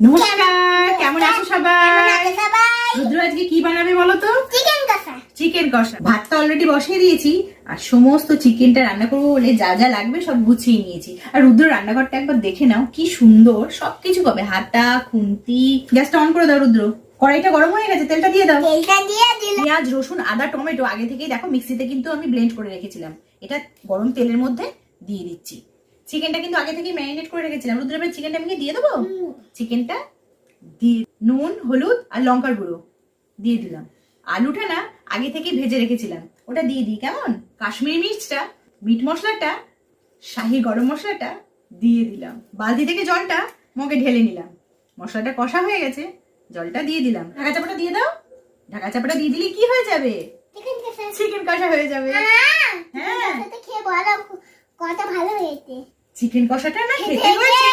নমস্কার কেমন আছো সবাই? রুদ্র আজকে কি বানাবে বলো তো? চিকেন কষা। চিকেন কষা। ভাতটা অলরেডি বসিয়ে দিয়েছি আর সমস্ত চিকেনটা রান্না করব বলে যা যা লাগবে সব গুছিয়ে নিয়েছি। আর রুদ্র রান্নাঘরটা একবার দেখে নাও কি সুন্দর সবকিছু পাবে। হাতা খুন্তি গ্যাসটা অন করে দাও রুদ্র। কড়াইটা গরম হয়ে গেছে তেলটা দিয়ে দাও। তেলটা দিয়ে দিলাম। পেঁয়াজ রসুন আদা টমেটো আগে থেকেই দেখো মিক্সিতে কিন্তু আমি ব্লেন্ড করে রেখেছিলাম। এটা গরম তেলের মধ্যে দিয়ে দিচ্ছি। চিকেনটা কিন্তু আগে থেকেই ম্যারিনেট করে রেখেছিলাম। রুদ্র চিকেনটা আমি দিয়ে দেবো? চিকেনটা দিয়ে নুন হলুদ আর লঙ্কার গুঁড়ো দিয়ে দিলাম। আলুটা না আগে থেকেই ভেজে রেখেছিলাম। ওটা দিয়ে দিই কেমন? কাশ্মীরি মির্চটা মিট মশলাটা শাহি গরম মশলাটা দিয়ে দিলাম। বালতি থেকে জলটা মগে ঢেলে নিলাম। মশলাটা কষা হয়ে গেছে জলটা দিয়ে দিলাম। ঢাকা চাপাটা দিয়ে দাও। ঢাকা চাপাটা দিয়ে দিলে কি হয়ে যাবে? চিকেন কষা। হয়ে যাবে হ্যাঁ হ্যাঁ কষাটা খেয়ে বলো কত ভালো হয়েছে। চিকেন কষাটা না খেতে হয়েছে?